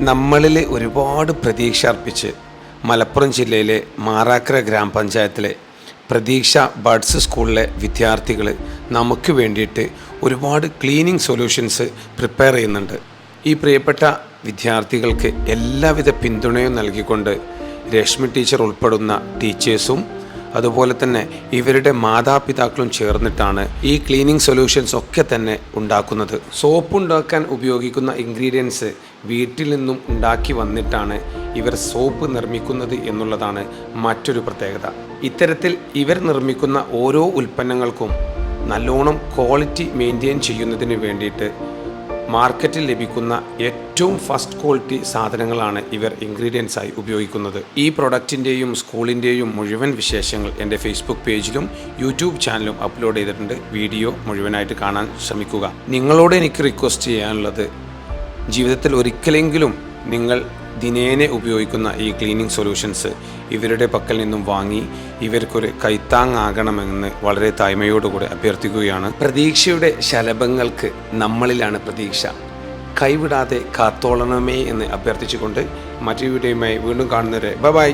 നമ്മളിൽ ഒരുപാട് പ്രതീക്ഷ അർപ്പിച്ച് മലപ്പുറം ജില്ലയിലെ മാറാക്കര ഗ്രാമപഞ്ചായത്തിലെ പ്രതീക്ഷ ബഡ്സ് സ്കൂളിലെ വിദ്യാർത്ഥികൾ നമുക്ക് വേണ്ടിയിട്ട് ഒരുപാട് ക്ലീനിങ് സൊല്യൂഷൻസ് പ്രിപ്പയർ ചെയ്യുന്നുണ്ട്. ഈ പ്രിയപ്പെട്ട വിദ്യാർത്ഥികൾക്ക് എല്ലാവിധ പിന്തുണയും നൽകിക്കൊണ്ട് രശ്മി ടീച്ചർ ഉൾപ്പെടുന്ന ടീച്ചേഴ്സും അതുപോലെ തന്നെ ഇവരുടെ മാതാപിതാക്കളും ചേർന്നിട്ടാണ് ഈ ക്ലീനിങ് സൊല്യൂഷൻസ് ഒക്കെ തന്നെ ഉണ്ടാക്കുന്നത്. സോപ്പ് ഉണ്ടാക്കാൻ ഉപയോഗിക്കുന്ന ഇൻഗ്രീഡിയൻസ് വീട്ടിൽ നിന്നും ഉണ്ടാക്കി വന്നിട്ടാണ് ഇവർ സോപ്പ് നിർമ്മിക്കുന്നത് എന്നുള്ളതാണ് മറ്റൊരു പ്രത്യേകത. ഇത്തരത്തിൽ ഇവർ നിർമ്മിക്കുന്ന ഓരോ ഉൽപ്പന്നങ്ങൾക്കും നല്ലോണം ക്വാളിറ്റി മെയിന്റെയിൻ ചെയ്യുന്നതിന് വേണ്ടിയിട്ട് മാർക്കറ്റിൽ ലഭിക്കുന്ന ഏറ്റവും ഫസ്റ്റ് ക്വാളിറ്റി സാധനങ്ങളാണ് ഇവർ ഇൻഗ്രീഡിയൻസ് ആയി ഉപയോഗിക്കുന്നത്. ഈ പ്രൊഡക്റ്റിന്റെയും സ്കൂളിന്റെയും മുഴുവൻ വിശേഷങ്ങൾ എന്റെ ഫേസ്ബുക്ക് പേജിലും യൂട്യൂബ് ചാനലും അപ്ലോഡ് ചെയ്തിട്ടുണ്ട്. വീഡിയോ മുഴുവനായിട്ട് കാണാൻ ശ്രമിക്കുക. നിങ്ങളോട് എനിക്ക് റിക്വസ്റ്റ് ചെയ്യാനുള്ളത് ജീവിതത്തിൽ ഒരിക്കലെങ്കിലും നിങ്ങൾ ദിനേനെ ഉപയോഗിക്കുന്ന ഈ ക്ലീനിങ് സൊല്യൂഷൻസ് ഇവരുടെ പക്കൽ നിന്നും വാങ്ങി ഇവർക്കൊരു കൈത്താങ്ങാകണമെന്ന് വളരെ തായ്മയോടുകൂടി അഭ്യർത്ഥിക്കുകയാണ്. പ്രതീക്ഷയുടെ ശലഭങ്ങൾക്ക് നമ്മളിലാണ് പ്രതീക്ഷ. കൈവിടാതെ കാത്തോളണമേ എന്ന് അഭ്യർത്ഥിച്ചുകൊണ്ട് മറ്റു വീഡിയോയുമായി വീണ്ടും കാണുന്നവരെ. ബൈ.